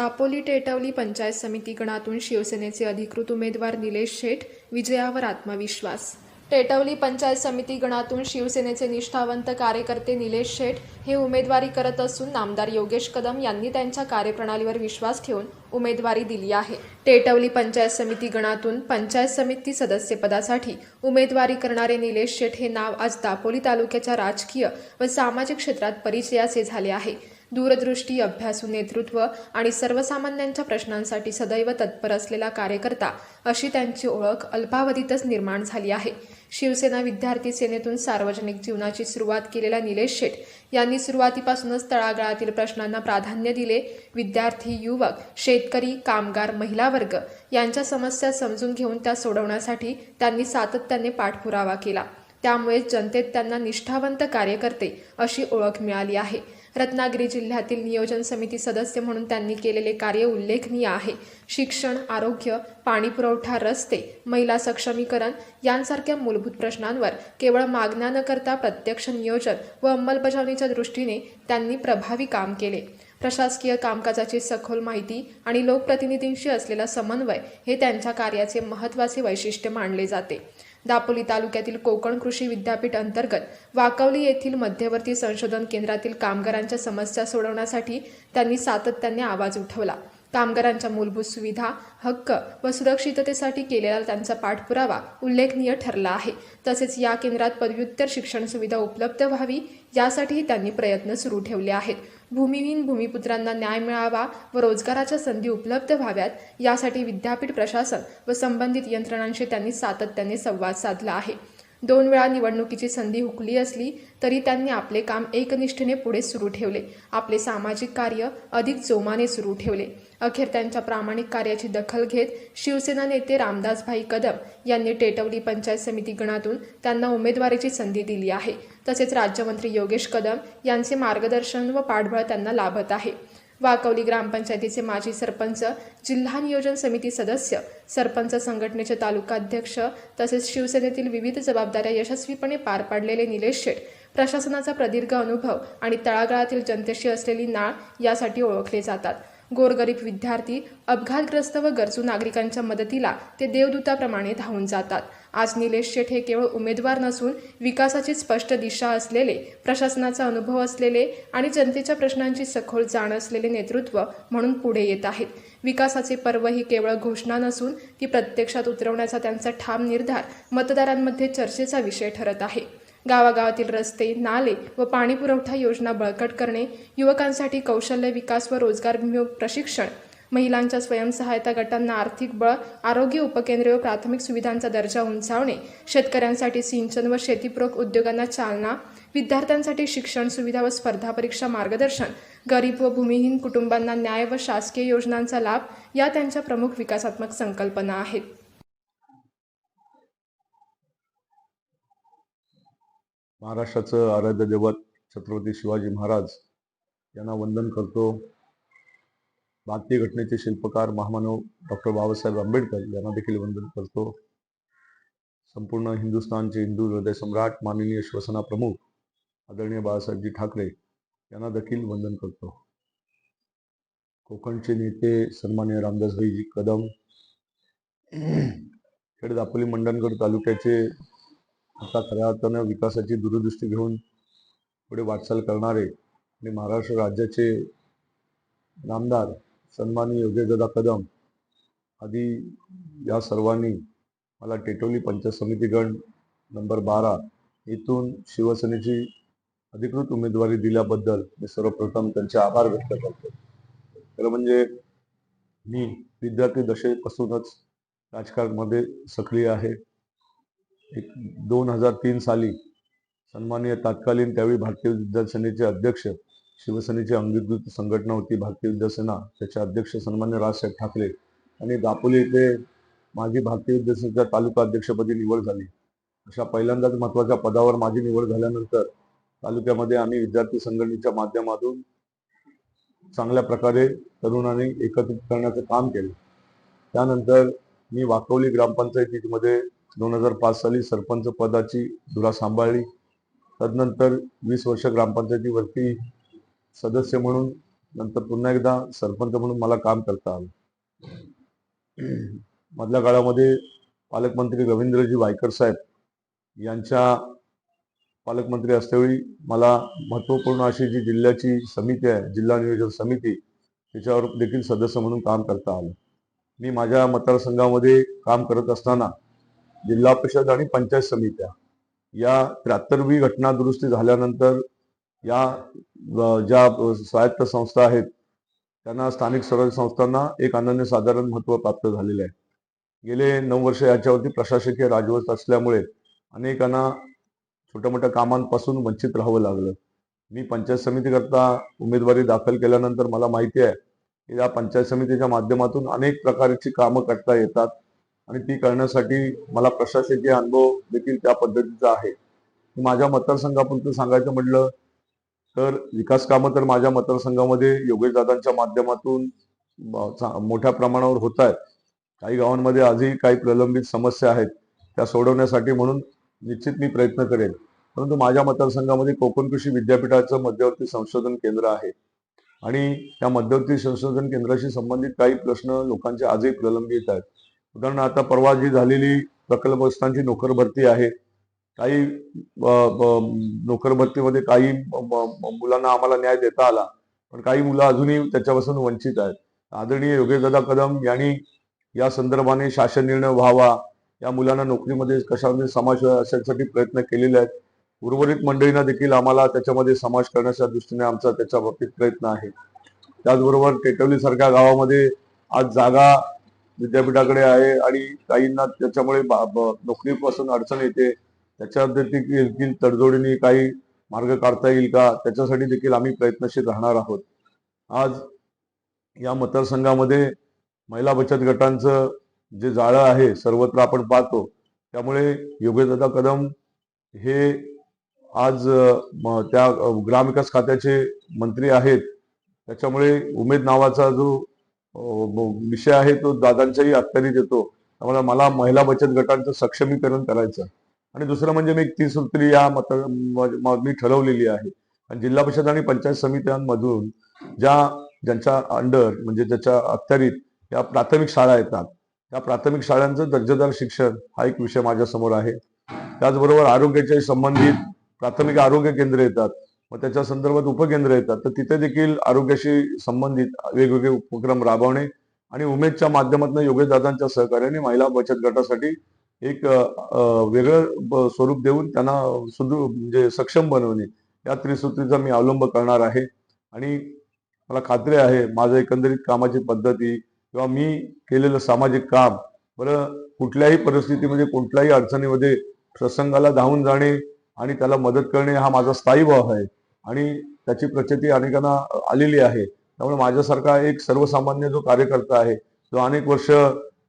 दापोली टेटवली पंचायत समिती गणातून शिवसेनेचे अधिकृत उमेदवार निलेश शेठ विजयावर आत्मविश्वास. टेटवली पंचायत समिती गणातून शिवसेनेचे निष्ठावंत कार्यकर्ते निलेश शेठ हे उमेदवारी करत असून नामदार योगेश कदम यांनी त्यांच्या कार्यप्रणालीवर विश्वास ठेवून उमेदवारी दिली आहे. टेटवली पंचायत समिती गणातून पंचायत समिती सदस्यपदासाठी उमेदवारी करणारे निलेश शेठ हे नाव आज दापोली तालुक्याच्या राजकीय व सामाजिक क्षेत्रात परिचयाचे झाले आहे. दूरदृष्टी अभ्यासू नेतृत्व आणि सर्वसामान्यांच्या प्रश्नांसाठी सदैव तत्पर असलेला कार्यकर्ता अशी त्यांची ओळख अल्पावधीतच निर्माण झाली आहे. शिवसेना विद्यार्थी सेनेतून सार्वजनिक जीवनाची सुरुवात केलेल्या निलेश शेठ यांनी सुरुवातीपासूनच तळागाळातील प्रश्नांना प्राधान्य दिले. विद्यार्थी युवक शेतकरी कामगार महिला वर्ग यांच्या समस्या समजून घेऊन त्या सोडवण्यासाठी त्यांनी सातत्याने पाठपुरावा केला. त्यामुळे जनतेत त्यांना निष्ठावंत कार्यकर्ते अशी ओळख मिळाली आहे. रत्नागिरी जिल्ह्यातील नियोजन समिती सदस्य म्हणून त्यांनी केलेले कार्य उल्लेखनीय आहे. शिक्षण आरोग्य पाणीपुरवठा रस्ते महिला सक्षमीकरण यांसारख्या मूलभूत प्रश्नांवर केवळ मागण्या न करता प्रत्यक्ष नियोजन व अंमलबजावणीच्या दृष्टीने त्यांनी प्रभावी काम केले. प्रशासकीय कामकाजाची सखोल माहिती आणि लोकप्रतिनिधींशी असलेला समन्वय हे त्यांच्या कार्याचे महत्त्वाचे वैशिष्ट्य मानले जाते. दापोली तालुक्यातील कोकण कृषी विद्यापीठ अंतर्गत वाकवली येथील मध्यवर्ती संशोधन केंद्रातील कामगारांच्या समस्या सोडवण्यासाठी त्यांनी सातत्याने आवाज उठवला. कामगारांच्या मूलभूत सुविधा हक्क व सुरक्षिततेसाठी केलेला त्यांचा पाठपुरावा उल्लेखनीय ठरला आहे. तसेच या केंद्रात पदव्युत्तर शिक्षण सुविधा उपलब्ध व्हावी यासाठीही त्यांनी प्रयत्न सुरू ठेवले आहेत. भूमिहीन भूमिपुत्रांना न्याय मिळावा व रोजगाराच्या संधी उपलब्ध व्हाव्यात यासाठी विद्यापीठ प्रशासन व संबंधित यंत्रणांशी त्यांनी सातत्याने संवाद साधला आहे. दोन वेळा निवडणुकीची संधी हुकली असली तरी त्यांनी आपले काम एकनिष्ठेने पुढे सुरू ठेवले. आपले सामाजिक कार्य अधिक जोमाने सुरू ठेवले. अखेर त्यांच्या प्रामाणिक कार्याची दखल घेत शिवसेना नेते रामदासभाई कदम यांनी टेटवली पंचायत समिती गणातून त्यांना उमेदवारीची संधी दिली आहे. तसेच राज्यमंत्री योगेश कदम यांचे मार्गदर्शन व पाठबळ त्यांना लाभत आहे. वाकवली ग्रामपंचायतीचे माजी सरपंच जिल्हा नियोजन समिती सदस्य सरपंच संघटनेचे तालुका अध्यक्ष तसेच शिवसेनेतील विविध जबाबदाऱ्या यशस्वीपणे पार पाडलेले निलेश शेठ प्रशासनाचा प्रदीर्घ अनुभव आणि तळागाळातील जनतेशी असलेली नाळ यासाठी ओळखले जातात. गोरगरीब विद्यार्थी अपघातग्रस्त व गरजू नागरिकांच्या मदतीला ते देवदूताप्रमाणे धावून जातात. आज निलेश शेठ हे केवळ उमेदवार नसून विकासाची स्पष्ट दिशा असलेले प्रशासनाचा अनुभव असलेले आणि जनतेच्या प्रश्नांची सखोल जाण असलेले नेतृत्व म्हणून पुढे येत आहेत. विकासाचे पर्व ही केवळ घोषणा नसून ती प्रत्यक्षात उतरवण्याचा त्यांचा ठाम निर्धार मतदारांमध्ये चर्चेचा विषय ठरत आहे. गावागावातील रस्ते नाले व पाणीपुरवठा योजना बळकट करणे युवकांसाठी कौशल्य विकास व रोजगारभिमुख प्रशिक्षण महिलांच्या स्वयंसहायता गटांना आर्थिक बळ आरोग्य उपकेंद्रे व प्राथमिक सुविधांचा दर्जा उंचावणे शेतकऱ्यांसाठी सिंचन व शेतीपूरक उद्योगांना चालना विद्यार्थ्यांसाठी शिक्षण सुविधा व स्पर्धा परीक्षा मार्गदर्शन गरीब व भूमिहीन कुटुंबांना न्याय व शासकीय योजनांचा लाभ या त्यांच्या प्रमुख विकासात्मक संकल्पना आहेत. महाराष्ट्राचं आराध्य दैवत छत्रपती शिवाजी महाराज यांना वंदन करतो. भारतीय घटनेचे शिल्पकार महामानव डॉक्टर बाबासाहेब आंबेडकर यांना देखील वंदन करतो. संपूर्ण हिंदुस्थानचे हिंदू हृदय सम्राट माननीय श्वसना प्रमुख आदरणीय बाळासाहेबजी ठाकरे यांना देखील वंदन करतो. कोकणचे नेते सन्मान्य रामदासभाईजी कदम खेड दापोली मंडणगड तालुक्याचे आता खऱ्या अर्थानं विकासाची दूरदृष्टी घेऊन पुढे वाटचाल करणारे आणि महाराष्ट्र राज्याचे नामदार सन्मानी योगेशदादा कदम आदी या सर्वांनी मला टेटोली पंचायत समिती गण नंबर बारा येथून शिवसेनेची अधिकृत उमेदवारी दिल्याबद्दल मी सर्वप्रथम त्यांचे आभार व्यक्त करतो. खरं म्हणजे मी विद्यार्थी दशेपासूनच राजकारणामध्ये सक्रिय आहे. एक दोन हजार तीन साली सन्माननीय तात्कालीन त्यावेळी भारतीय विद्यासेनेचे अध्यक्ष शिवसेनेची अंगीकृत संघटना होती भारतीय विद्यासेना. त्याचे अध्यक्ष सन्मान्य राजसाहेब ठाकरे आणि दापोली येथे माझी भारतीय विद्यासेनेच्या तालुका अध्यक्षपदी निवड झाली. अशा पहिल्यांदाच महत्त्वाच्या पदावर माझी निवड झाल्यानंतर तालुक्यामध्ये आम्ही विद्यार्थी संघटनेच्या माध्यमातून चांगल्या प्रकारे तरुणांनी एकत्रित करण्याचं काम केलं. त्यानंतर मी वाकवली ग्रामपंचायतीमध्ये दोन हजार पाच साली सरपंच पदाची धुरा सांभाळली. तदनंतर वीस वर्ष ग्रामपंचायतीवरती सदस्य म्हणून नंतर पुन्हा एकदा सरपंच म्हणून मला काम करता आलं. मधल्या काळामध्ये पालकमंत्री रवींद्रजी वायकर साहेब यांच्या पालकमंत्री असतेवेळी मला महत्त्वपूर्ण अशी जी जिल्ह्याची समिती आहे जिल्हा नियोजन समिती त्याच्यावर देखील सदस्य म्हणून काम करता आलं. मी माझ्या मतदारसंघामध्ये काम करत असताना जिल्हा परिषद आणि पंचायत समित्या. या त्र्याहत्तरवी घटना दुरुस्ती झाल्यानंतर या ज्या स्वायत्त संस्था आहेत त्यांना स्थानिक स्वराज्य संस्थांना एक अनन्यसाधारण महत्त्व प्राप्त झालेलं आहे. गेले नऊ वर्ष याच्यावरती प्रशासकीय राजवट असल्यामुळे अनेकांना छोट्या मोठ्या कामांपासून वंचित राहावं लागलं. मी पंचायत समितीकरता उमेदवारी दाखल केल्यानंतर मला माहिती आहे की या पंचायत समितीच्या माध्यमातून अनेक प्रकारची कामं करता येतात. आणि ती करण्यासाठी मला प्रशासकीय अनुभव देखील त्या पद्धतीचा आहे. माझ्या मतदारसंघापुरतं सांगायचं म्हटलं तर विकास कामं तर माझ्या मतदारसंघामध्ये योगेश दादांच्या माध्यमातून मोठ्या प्रमाणावर होत आहेत काही गावांमध्ये आजही काही प्रलंबित समस्या आहेत त्या सोडवण्यासाठी म्हणून निश्चित मी प्रयत्न करेन. परंतु माझ्या मतदारसंघामध्ये कोकण कृषी विद्यापीठाचं मध्यवर्ती संशोधन केंद्र आहे. आणि त्या मध्यवर्ती संशोधन केंद्राशी संबंधित काही प्रश्न लोकांचे आजही प्रलंबित आहेत. उदाहरणार्थ आता परवा जी झालेली प्रकल्पग्रस्तांची नोकर भरती आहे. काही नोकर भरतीमध्ये काही मुलांना आम्हाला न्याय देता आला पण काही मुलं अजूनही त्याच्यापासून वंचित आहेत. आदरणीय योगेशदादा कदम यांनी या संदर्भाने शासन निर्णय व्हावा या मुलांना नोकरीमध्ये कशामध्ये समावेश व्हावा यासाठी प्रयत्न केलेले आहेत. उर्वरित मंडळींना देखील आम्हाला त्याच्यामध्ये समावेश करण्याच्या दृष्टीने आमचा त्याच्या बाबतीत प्रयत्न आहे. त्याचबरोबर टेटवली सारख्या गावामध्ये आज जागा विद्यापीठाकडे आहे आणि काहींना त्याच्यामुळे बा- ब- नोकरीपासून अडचण येते. त्याच्या देखील तडजोडीने काही मार्ग काढता येईल का? त्याच्यासाठी देखील आम्ही प्रयत्नशील राहणार आहोत. आज या मतदारसंघामध्ये महिला बचत गटांचं जे जाळं आहे सर्वत्र आपण पाहतो. त्यामुळे योगेशदादा कदम हे आज म- त्या ग्रामविकास खात्याचे मंत्री आहेत. त्याच्यामुळे उमेद नावाचा जो विषय आहे तो दादांच्याही अखत्यारीत येतो त्यामुळे मला महिला बचत गटांचं सक्षमीकरण करायचं आणि दुसरं म्हणजे मी ती सूत्री या मत मी ठरवलेली आहे. आणि जिल्हा परिषद आणि पंचायत समित्यांमधून ज्या ज्यांच्या अंडर म्हणजे ज्याच्या अखत्यारीत या प्राथमिक शाळा येतात त्या प्राथमिक शाळांचं दर्जेदार शिक्षण हा एक विषय माझ्यासमोर आहे. त्याचबरोबर आरोग्याच्या संबंधित प्राथमिक आरोग्य केंद्र येतात. मग त्याच्या संदर्भात उपकेंद्र येतात. तर तिथे देखील आरोग्याशी संबंधित वेगवेगळे उपक्रम राबवणे आणि उमेदच्या माध्यमातून योगेश दादांच्या सहकार्याने महिला बचत गटासाठी एक वेगळं स्वरूप देऊन त्यांना सुदृढ म्हणजे सक्षम बनवणे. या त्रिसूत्रीचा मी अवलंब करणार आहे. आणि मला खात्री आहे माझं एकंदरीत कामाची पद्धती किंवा मी केलेलं सामाजिक काम बरं कुठल्याही परिस्थितीमध्ये कुठल्याही अडचणीमध्ये प्रसंगाला धावून जाणे आणि त्याला मदत करणे हा माझा स्थायी भाव आहे. आणि त्याची प्रचिती अनेकांना आलेली आहे. त्यामुळे माझ्यासारखा एक सर्वसामान्य जो कार्यकर्ता आहे जो अनेक वर्ष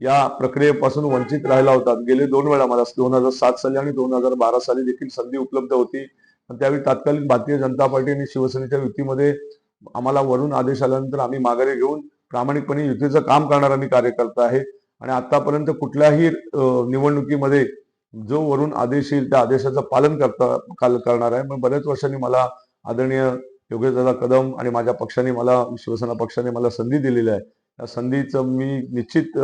या प्रक्रियेपासून वंचित राहिला होता गेले दोन वेळा मला दोन हजार सात साली आणि दोन हजार बारा साली देखील संधी उपलब्ध होती. पण त्यावेळी तात्कालीन भारतीय जनता पार्टी आणि शिवसेनेच्या युतीमध्ये आम्हाला वरून आदेश आल्यानंतर आम्ही माघारी घेऊन प्रामाणिकपणे युतीचं काम करणारा मी कार्यकर्ता आहे. आणि आतापर्यंत कुठल्याही निवडणुकीमध्ये जो वरून आदेश येईल त्या आदेशाचं पालन करता काल करणार आहे. मग बऱ्याच वर्षांनी मला आदरणीय योगेशदादा कदम आणि माझ्या पक्षाने मला शिवसेना पक्षाने मला संधी दिलेली आहे. त्या संधीचं मी निश्चित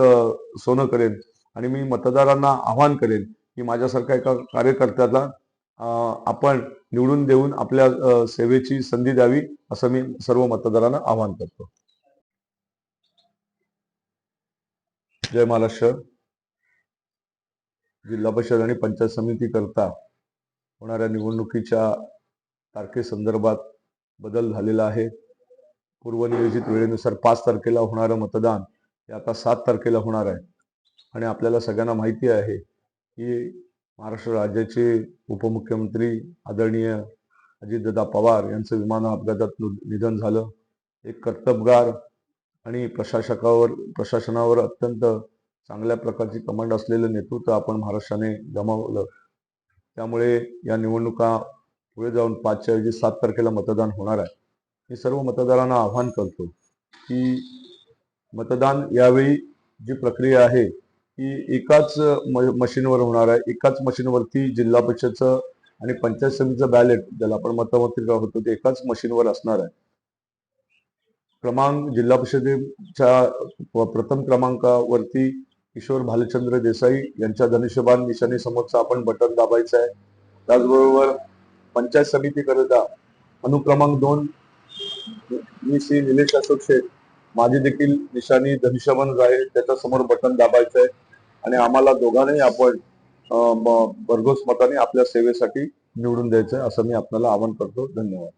सोनं करेन आणि मी मतदारांना आव्हान करेन की माझ्यासारख्या एका कार्यकर्त्याला आपण निवडून देऊन आपल्या सेवेची संधी द्यावी असं मी सर्व मतदारांना आवाहन करतो. जय महाराष्ट्र. जिल्हा परिषद आणि पंचायत समिती करता होणाऱ्या निवडणुकीच्या तारखेसंदर्भात बदल झालेला आहे. पूर्वनियोजित वेळेनुसार पाच तारखेला होणारं मतदान हे आता सात तारखेला होणार आहे. आणि आपल्याला सगळ्यांना माहिती आहे की महाराष्ट्र राज्याचे उपमुख्यमंत्री आदरणीय अजितदादा पवार यांचं विमान अपघातात नु- निधन झालं. एक कर्तबगार आणि प्रशासकावर प्रशासनावर अत्यंत चांगल्या प्रकारची कमांड असलेलं नेतृत्व आपण महाराष्ट्राने गमावलं. त्यामुळे या निवडणुका पुढे जाऊन पाचच्या ऐवजी सात तारखेला मतदान होणार आहे मी सर्व मतदारांना आव्हान करतो की मतदान यावेळी जी प्रक्रिया आहे ती एकाच मशीनवर होणार आहे एकाच मशीनवरती जिल्हा परिषदचं आणि पंचायत समितीचं बॅलेट ज्याला आपण मतपत्रिका होतो ते एकाच मशीनवर असणार आहे. क्रमांक जिल्हा परिषदेच्या प्रथम क्रमांकावरती किशोर भालचंद्र देसाई यांच्या धनुष्यबाण निशाणी समोरचा आपण बटन दाबायचं आहे. त्याचबरोबर पंचायत समितीकरिता अनुक्रमांक दोन. मी श्री निलेश अशोक शेठ माझी देखील निशाणी धनुष्यबाण आहे. त्याच्यासमोर बटन दाबायचं आहे. आणि आम्हाला दोघांनाही आपण भरघोस मताने आपल्या सेवेसाठी निवडून द्यायचं आहे असं मी आपल्याला आवाहन करतो. धन्यवाद.